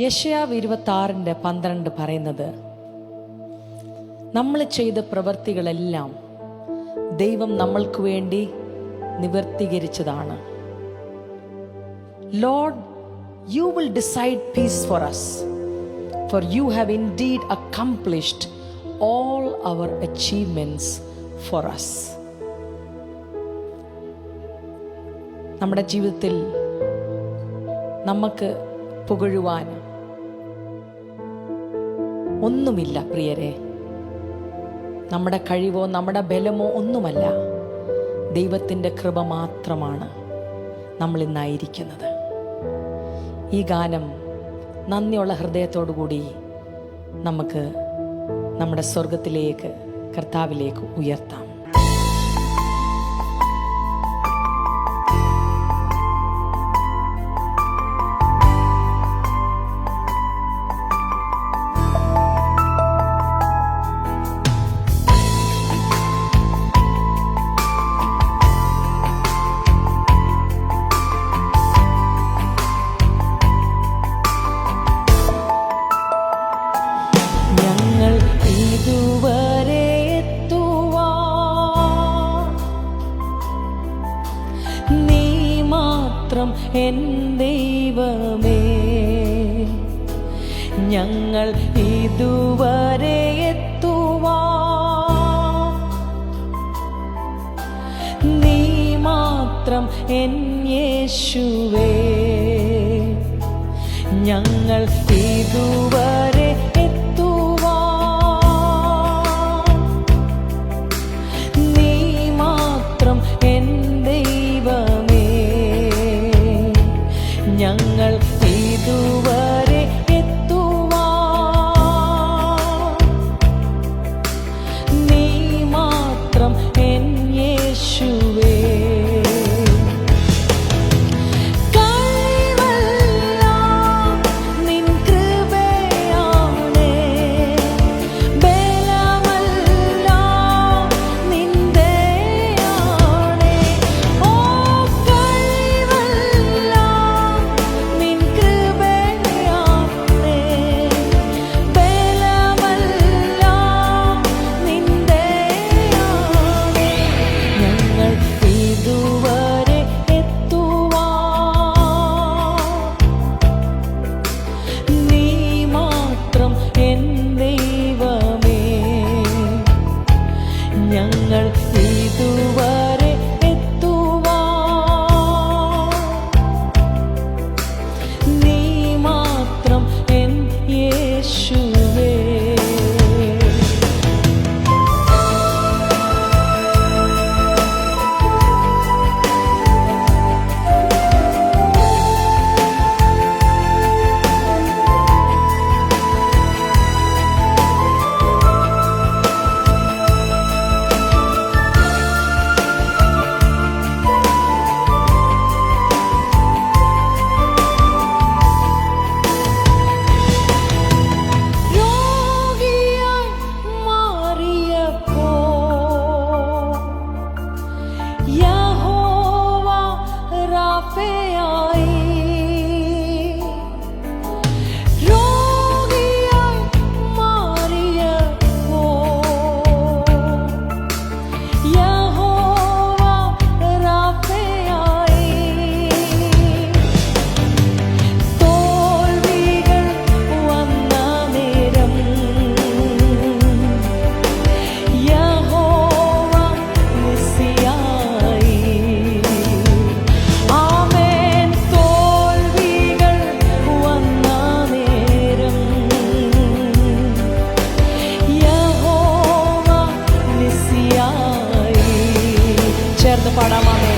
യശയാവ് ഇരുപത്തി ആറിന്റെ പന്ത്രണ്ട് പറയുന്നത് നമ്മൾ ചെയ്ത പ്രവൃത്തികളെല്ലാം ദൈവം നമ്മൾക്ക് വേണ്ടി നിവർത്തീകരിച്ചതാണ്. Lord you will decide peace for us for you have indeed accomplished all our achievements for us നമ്മുടെ ജീവിതത്തിൽ നമുക്ക് പുകഴുവാൻ ഒന്നുമില്ല പ്രിയരെ. നമ്മുടെ കഴിവോ നമ്മുടെ ബലമോ ഒന്നുമല്ല. ദൈവത്തിന്റെ കൃപ മാത്രമാണ് നമ്മൾ ഇന്നായിരിക്കുന്നത്. ഈ ഗാനം നന്ദിയുള്ള ഹൃദയത്തോടുകൂടി നമുക്ക് നമ്മുടെ സ്വർഗത്തിലേക്ക് കർത്താവിലേക്ക് ഉയർത്താം. ഞങ്ങൾ ഇതുവരെ യേശുവേ. ഞങ്ങൾ ഇതുവരെ ഞങ്ങൾ But para mamá.